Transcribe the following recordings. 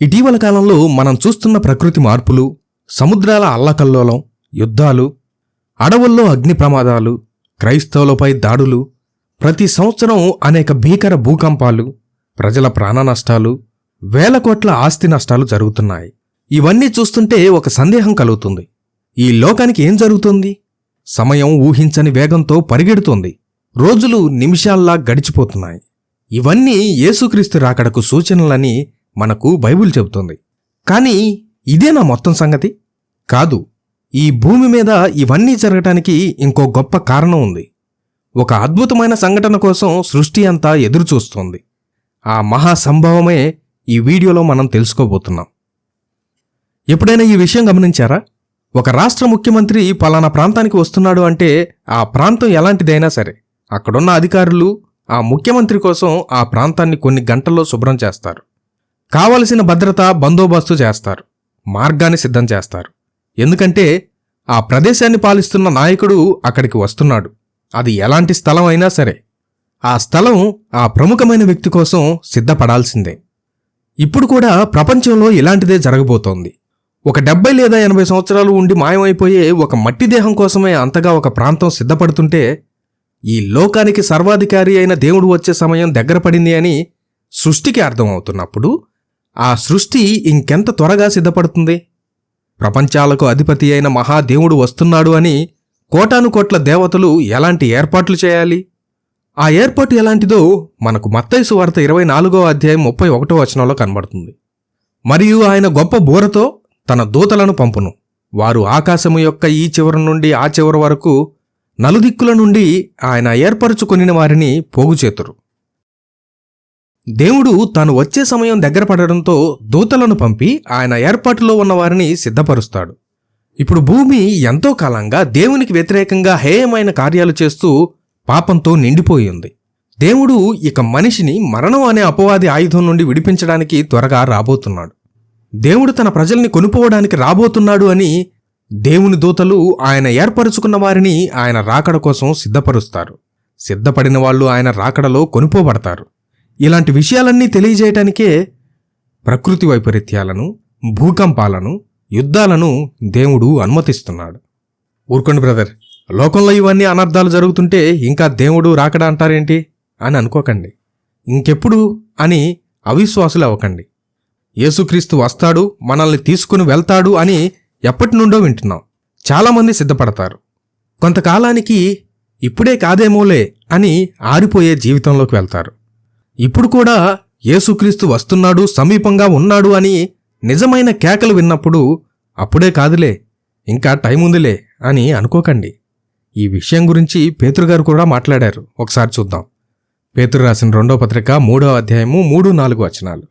ఇటీవల కాలంలో మనం చూస్తున్న ప్రకృతి మార్పులు సముద్రాల అల్లకల్లోలం యుద్ధాలు అడవుల్లో అగ్ని ప్రమాదాలు క్రైస్తవులపై దాడులు ప్రతి సంవత్సరం అనేక భీకర భూకంపాలు ప్రజల ప్రాణ నష్టాలు వేల కోట్ల ఆస్తి నష్టాలు జరుగుతున్నాయి. ఇవన్నీ చూస్తుంటే ఒక సందేహం కలుగుతుంది. ఈ లోకానికి ఏం జరుగుతుంది? సమయం ఊహించని వేగంతో పరిగెడుతోంది. రోజులు నిమిషాల్లా గడిచిపోతున్నాయి. ఇవన్నీ యేసుక్రీస్తు రాకడకు సూచనలని మనకు బైబిల్ చెబుతోంది. కానీ ఇదేనా మొత్తం సంగతి? కాదు ఈ భూమి మీద ఇవన్నీ జరగటానికి ఇంకో గొప్ప కారణం ఉంది. ఒక అద్భుతమైన సంఘటన కోసం సృష్టి అంతా ఎదురుచూస్తోంది. ఆ మహా సంభవమే ఈ వీడియోలో మనం తెలుసుకోబోతున్నాం. ఎప్పుడైనా ఈ విషయం గమనించారా? ఒక రాష్ట్ర ముఖ్యమంత్రి పలానా ప్రాంతానికి వస్తున్నాడు అంటే ఆ ప్రాంతం ఎలాంటిదైనా సరే అక్కడున్న అధికారులు ఆ ముఖ్యమంత్రి కోసం ఆ ప్రాంతాన్ని కొన్ని గంటల్లో శుభ్రం చేస్తారు. కావలసిన భద్రత బందోబస్తు చేస్తారు మార్గాన్ని సిద్ధం చేస్తారు. ఎందుకంటే ఆ ప్రదేశాన్ని పాలిస్తున్న నాయకుడు అక్కడికి వస్తున్నాడు. అది ఎలాంటి స్థలం అయినా సరే. ఆ స్థలం ఆ ప్రముఖమైన వ్యక్తి కోసం సిద్ధపడాల్సిందే. ఇప్పుడు కూడా ప్రపంచంలో ఇలాంటిదే జరగబోతోంది. ఒక డెబ్బై లేదా ఎనభై సంవత్సరాలు ఉండి మాయమైపోయే ఒక మట్టి దేహం కోసమే అంతగా ఒక ప్రాంతం సిద్ధపడుతుంటే ఈ లోకానికి సర్వాధికారి అయిన దేవుడు వచ్చే సమయం దగ్గర పడింది అని సృష్టికి అర్థమవుతున్నప్పుడు ఆ సృష్టి ఇంకెంత త్వరగా సిద్ధపడుతుంది? ప్రపంచాలకు అధిపతి అయిన మహాదేవుడు వస్తున్నాడు అని కోటాను కోట్ల దేవతలు ఎలాంటి ఏర్పాట్లు చేయాలి? ఆ ఏర్పాటు ఎలాంటిదో మనకు మత్తైసు వార్త ఇరవై నాలుగో అధ్యాయం ముప్పై ఒకటో వచనంలో కనబడుతుంది. మరియు ఆయన గొప్ప బూరతో తన దూతలను పంపును. వారు ఆకాశము యొక్క ఈ చివరి నుండి ఆ చివరి వరకు నలుదిక్కుల నుండి ఆయన ఏర్పరచుకొనిన వారిని పోగుచేతురు. దేవుడు తాను వచ్చే సమయం దగ్గర పడడంతో దూతలను పంపి ఆయన ఏర్పాటులో ఉన్న వారిని సిద్ధపరుస్తాడు. ఇప్పుడు భూమి ఎంతో కాలంగా దేవునికి వ్యతిరేకంగా హేయమైన కార్యాలు చేస్తూ పాపంతో నిండిపోయింది. దేవుడు ఇక మనిషిని మరణం అనే అపవాది ఆయుధం నుండి విడిపించడానికి త్వరగా రాబోతున్నాడు. దేవుడు తన ప్రజల్ని కొనుపోవడానికి రాబోతున్నాడు అని దేవుని దూతలు ఆయన ఏర్పరుచుకున్న వారిని ఆయన రాకడ కోసం సిద్ధపరుస్తారు. సిద్ధపడిన వాళ్ళు ఆయన రాకడలో కొనుపోబడతారు. ఇలాంటి విషయాలన్నీ తెలియజేయటానికే ప్రకృతి వైపరీత్యాలను భూకంపాలను యుద్ధాలను దేవుడు అనుమతిస్తున్నాడు. ఊరుకోండి బ్రదర్ లోకంలో ఇవన్నీ అనర్థాలు జరుగుతుంటే ఇంకా దేవుడు రాకడా అంటారేంటి అని అనుకోకండి. ఇంకెప్పుడు అని అవిశ్వాసులు అవ్వకండి. యేసుక్రీస్తు వస్తాడు మనల్ని తీసుకుని వెళ్తాడు అని ఎప్పటి నుండో వింటున్నాం. చాలామంది సిద్ధపడతారు. కొంతకాలానికి ఇప్పుడే కాదేమోలే అని ఆరిపోయే జీవితంలోకి వెళ్తారు. ఇప్పుడు కూడా యేసుక్రీస్తు వస్తున్నాడు సమీపంగా ఉన్నాడు అని నిజమైన కేకలు విన్నప్పుడు అప్పుడే కాదులే ఇంకా టైం ఉందిలే అని అనుకోకండి. ఈ విషయం గురించి పేతురుగారు కూడా మాట్లాడారు. ఒకసారి చూద్దాం. పేతురు రాసిన రెండో పత్రిక మూడో అధ్యాయము మూడు నాలుగు వచనాలు.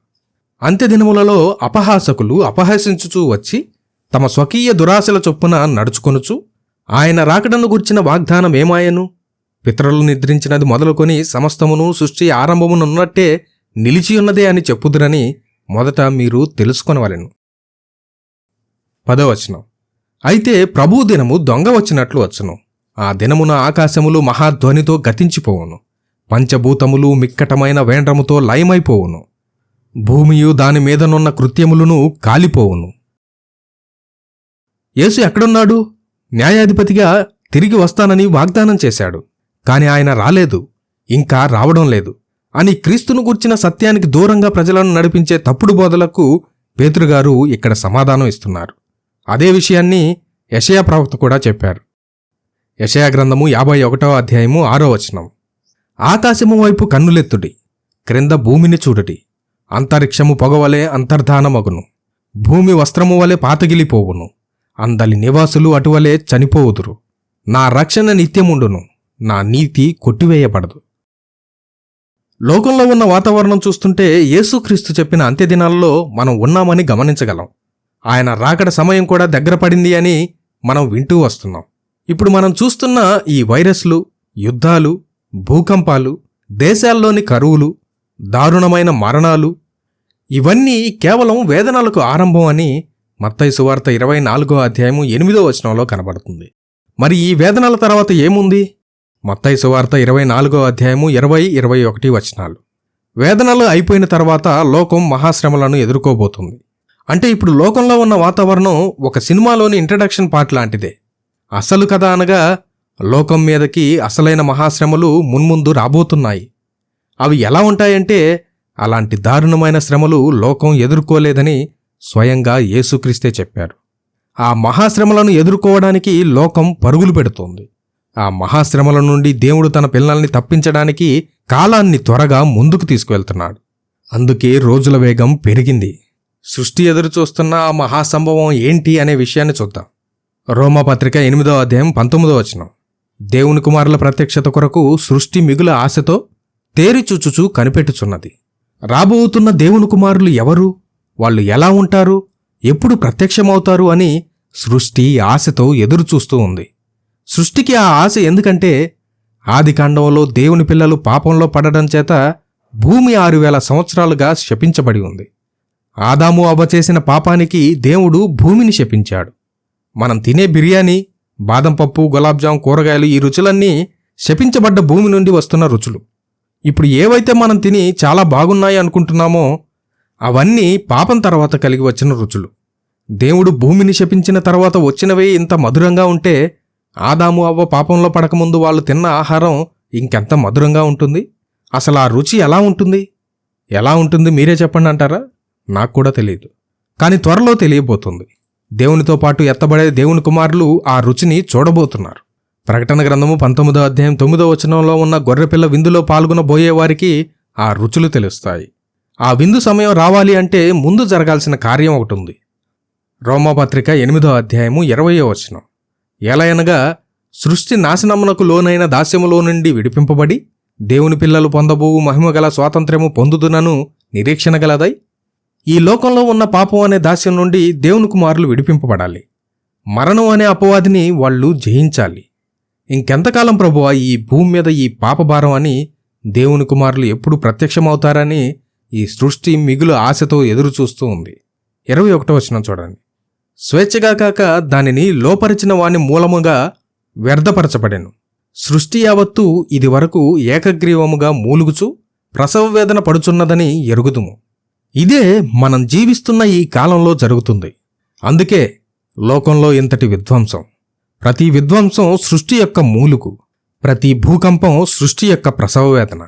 అంత్యదినములలో అపహాసకులు అపహసించుచూ వచ్చి తమ స్వకీయ దురాశల చొప్పున నడుచుకొనుచు ఆయన రాకడను గుర్చిన వాగ్దానం ఏమాయను? పితరులు నిద్రించినది మొదలుకొని సమస్తమును సృష్టి ఆరంభమునున్నట్టే నిలిచియున్నదే అని చెప్పుదురని మొదట మీరు తెలుసుకొనవలెను. పదవచనం. అయితే ప్రభు దినము దొంగ వచ్చినట్లు వచ్చును. ఆ దినమున ఆకాశములు మహాధ్వనితో గతించిపోవును. పంచభూతములు మిక్కటమైన వేండ్రముతో లయమైపోవును. భూమియు దాని మీదనున్న కృత్యములను కాలిపోవును. యేసు ఎక్కడున్నాడు? న్యాయాధిపతిగా తిరిగి వస్తానని వాగ్దానం చేశాడు. కాని ఆయన రాలేదు ఇంకా రావడం లేదు. అని క్రీస్తును గుర్చిన సత్యానికి దూరంగా ప్రజలను నడిపించే తప్పుడు బోధలకు పేతురుగారు ఇక్కడ సమాధానం ఇస్తున్నారు. అదే విషయాన్ని యషయా ప్రవక్త కూడా చెప్పారు. యషయా గ్రంథము యాభై ఒకటో అధ్యాయము ఆరో వచనం. ఆకాశము వైపు కన్నులెత్తుడి క్రింద భూమిని చూడుడి. అంతరిక్షము పొగవలే అంతర్ధానమగును. భూమి వస్త్రము వలె పాతగిలిపోవును. అందలి నివాసులు అటువలే చనిపోవుదురు. నా రక్షణ నిత్యముండును. నా నీతి కొట్టివేయబడదు. లోకంలో ఉన్న వాతావరణం చూస్తుంటే యేసుక్రీస్తు చెప్పిన అంత్యదినాల్లో మనం ఉన్నామని గమనించగలం. ఆయన రాకడ సమయం కూడా దగ్గర పడింది అని మనం వింటూ వస్తున్నాం. ఇప్పుడు మనం చూస్తున్న ఈ వైరస్లు యుద్ధాలు భూకంపాలు దేశాల్లోని కరువులు దారుణమైన మరణాలు ఇవన్నీ కేవలం వేదనలకు ఆరంభం అని మత్తయి సువార్త ఇరవై నాలుగో అధ్యాయము ఎనిమిదో వచనంలో కనబడుతుంది. మరి ఈ వేదనల తర్వాత ఏముంది? మత్తయి సువార్త ఇరవై నాలుగో అధ్యాయము ఇరవై ఇరవై ఒకటి వచనాలు. వేదనలు అయిపోయిన తర్వాత లోకం మహాశ్రమలను ఎదుర్కోబోతుంది. అంటే ఇప్పుడు లోకంలో ఉన్న వాతావరణం ఒక సినిమాలోని ఇంట్రడక్షన్ పార్ట్ లాంటిదే. అసలు కథ అనగా లోకం మీదకి అసలైన మహాశ్రమలు మున్ముందు రాబోతున్నాయి. అవి ఎలా ఉంటాయంటే అలాంటి దారుణమైన శ్రమలు లోకం ఎదుర్కోలేదని స్వయంగా యేసుక్రీస్తే చెప్పారు. ఆ మహాశ్రమలను ఎదుర్కోవడానికి లోకం పరుగులు పెడుతోంది. ఆ మహాశ్రమల నుండి దేవుడు తన పిల్లల్ని తప్పించడానికి కాలాన్ని త్వరగా ముందుకు తీసుకువెళ్తున్నాడు. అందుకే రోజుల వేగం పెరిగింది. సృష్టి ఎదురు చూస్తున్న ఆ మహాసంభవం ఏంటి అనే విషయాన్ని చూద్దాం. రోమపత్రిక ఎనిమిదో అధ్యాయం పంతొమ్మిదో వచనం. దేవుని కుమారుల ప్రత్యక్షత కొరకు సృష్టి మిగుల ఆశతో తేరిచూచుచూ కనిపెట్టుచున్నది. రాబోతున్న దేవుని కుమారులు ఎవరు? వాళ్ళు ఎలా ఉంటారు? ఎప్పుడు ప్రత్యక్షమవుతారు అని సృష్టి ఆశతో ఎదురుచూస్తూ ఉంది. సృష్టికి ఆ ఆశ ఎందుకంటే ఆదికాండంలో దేవుని పిల్లలు పాపంలో పడడం చేత భూమి ఆరు వేల సంవత్సరాలుగా శపించబడి ఉంది. ఆదాము అవ్వ చేసిన పాపానికి దేవుడు భూమిని శపించాడు. మనం తినే బిర్యానీ బాదం పప్పు గులాబ్జాం కూరగాయలు ఈ రుచులన్నీ శపించబడ్డ భూమి నుండి వస్తున్న రుచులు. ఇప్పుడు ఏవైతే మనం తిని చాలా బాగున్నాయి అనుకుంటున్నామో అవన్నీ పాపం తర్వాత కలిగి వచ్చిన రుచులు. దేవుడు భూమిని శపించిన తర్వాత వచ్చినవే ఇంత మధురంగా ఉంటే ఆదాము అవ్వ పాపంలో పడకముందు వాళ్ళు తిన్న ఆహారం ఇంకెంత మధురంగా ఉంటుంది? అసలు ఆ రుచి ఎలా ఉంటుంది? ఎలా ఉంటుంది మీరే చెప్పండి అంటారా? నాకు కూడా తెలియదు. కానీ త్వరలో తెలియబోతుంది. దేవునితో పాటు ఎత్తబడే దేవుని కుమారులు ఆ రుచిని చూడబోతున్నారు. ప్రకటన గ్రంథము పంతొమ్మిదో అధ్యాయం తొమ్మిదో వచనంలో ఉన్న గొర్రెపిల్ల విందులో పాల్గొనబోయే వారికి ఆ రుచులు తెలుస్తాయి. ఆ విందు సమయం రావాలి అంటే ముందు జరగాల్సిన కార్యం ఒకటి ఉంది. రోమపత్రిక ఎనిమిదో అధ్యాయము ఇరవయో వచనం. ఎలయనగా సృష్టి నాశనమునకు లోనైన దాస్యములో నుండి విడిపింపబడి దేవుని పిల్లలు పొందబోవు మహిమగల స్వాతంత్ర్యము పొందుదునను నిరీక్షణ గలదై ఈ లోకంలో ఉన్న పాపం అనే దాస్యం నుండి దేవుని కుమారులు విడిపింపబడాలి. మరణం అనే అపవాదిని వాళ్ళు జయించాలి. ఇంకెంతకాలం ప్రభువా ఈ భూమి మీద ఈ పాపభారం అని దేవుని కుమారులు ఎప్పుడు ప్రత్యక్షమవుతారని ఈ సృష్టి మిగులు ఆశతో ఎదురు చూస్తూ ఉంది. ఇరవై ఒకటో వచ్చిన చూడండి. స్వేచ్ఛగా కాక దానిని లోపరిచిన వాని మూలముగా వ్యర్థపరచబడెను. సృష్టి యావత్తు ఇది వరకు ఏకగ్రీవముగా మూలుగుచు ప్రసవ వేదన పడుచున్నదని ఎరుగుదుము. ఇదే మనం జీవిస్తున్న ఈ కాలంలో జరుగుతుంది. అందుకే లోకంలో ఇంతటి విధ్వంసం. ప్రతి విధ్వంసం సృష్టి యొక్క మూలుగు. ప్రతి భూకంపం సృష్టి యొక్క ప్రసవ వేదన.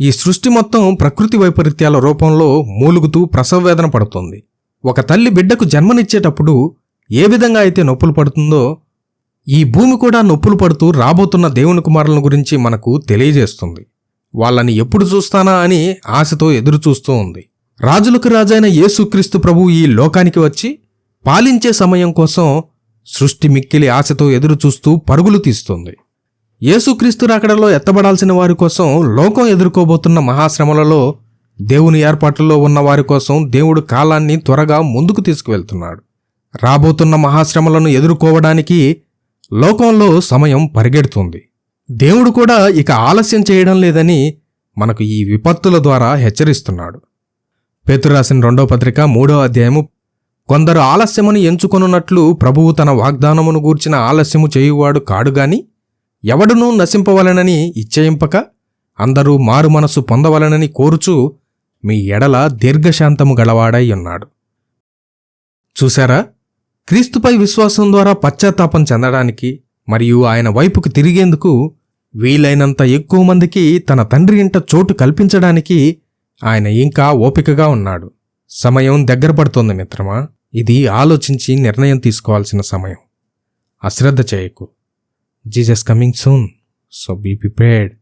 ఈ సృష్టి మొత్తం ప్రకృతి వైపరీత్యాల రూపంలో మూలుగుతూ ప్రసవ వేదన పడుతుంది. ఒక తల్లి బిడ్డకు జన్మనిచ్చేటప్పుడు ఏ విధంగా అయితే నొప్పులు పడుతుందో ఈ భూమి కూడా నొప్పులు పడుతూ రాబోతున్న దేవుని కుమారుల గురించి మనకు తెలియజేస్తుంది. వాళ్ళని ఎప్పుడు చూస్తానా అని ఆశతో ఎదురు చూస్తూ ఉంది. రాజులకు రాజైన యేసుక్రీస్తు ప్రభు ఈ లోకానికి వచ్చి పాలించే సమయం కోసం సృష్టి మిక్కిలి ఆశతో ఎదురు చూస్తూ పరుగులు తీస్తుంది. యేసుక్రీస్తు రాకడలో ఎత్తబడాల్సిన వారి కోసం లోకం ఎదుర్కోబోతున్న మహాశ్రమలలో దేవుని ఏర్పాట్లలో ఉన్న వారి కోసం దేవుడు కాలాన్ని త్వరగా ముందుకు తీసుకువెళ్తున్నాడు. రాబోతున్న మహాశ్రమలను ఎదుర్కోవడానికి లోకంలో సమయం పరిగెడుతుంది. దేవుడు కూడా ఇక ఆలస్యం చేయడం లేదని మనకు ఈ విపత్తుల ద్వారా హెచ్చరిస్తున్నాడు. పేతురాసిన రెండో పత్రిక మూడో అధ్యాయము కొందరు ఆలస్యమును ఎంచుకొనున్నట్లు ప్రభువు తన వాగ్దానమును గూర్చిన ఆలస్యము చేయువాడు కాడుగాని ఎవడునూ నశింపవలనని ఇచ్చయింపక అందరూ మారు మనసు పొందవలనని కోరుచు మీ ఎడల దీర్ఘశాంతము గలవాడై ఉన్నాడు. చూశారా? క్రీస్తుపై విశ్వాసం ద్వారా పశ్చాత్తాపం చెందడానికి మరియు ఆయన వైపుకు తిరిగేందుకు వీలైనంత ఎక్కువ మందికి తన తండ్రి ఇంట చోటు కల్పించడానికి ఆయన ఇంకా ఓపికగా ఉన్నాడు. సమయం దగ్గర పడుతోంది మిత్రమా? ఇది ఆలోచించి నిర్ణయం తీసుకోవాల్సిన సమయం. అశ్రద్ధ చేయకు. Jesus coming soon. So be prepared.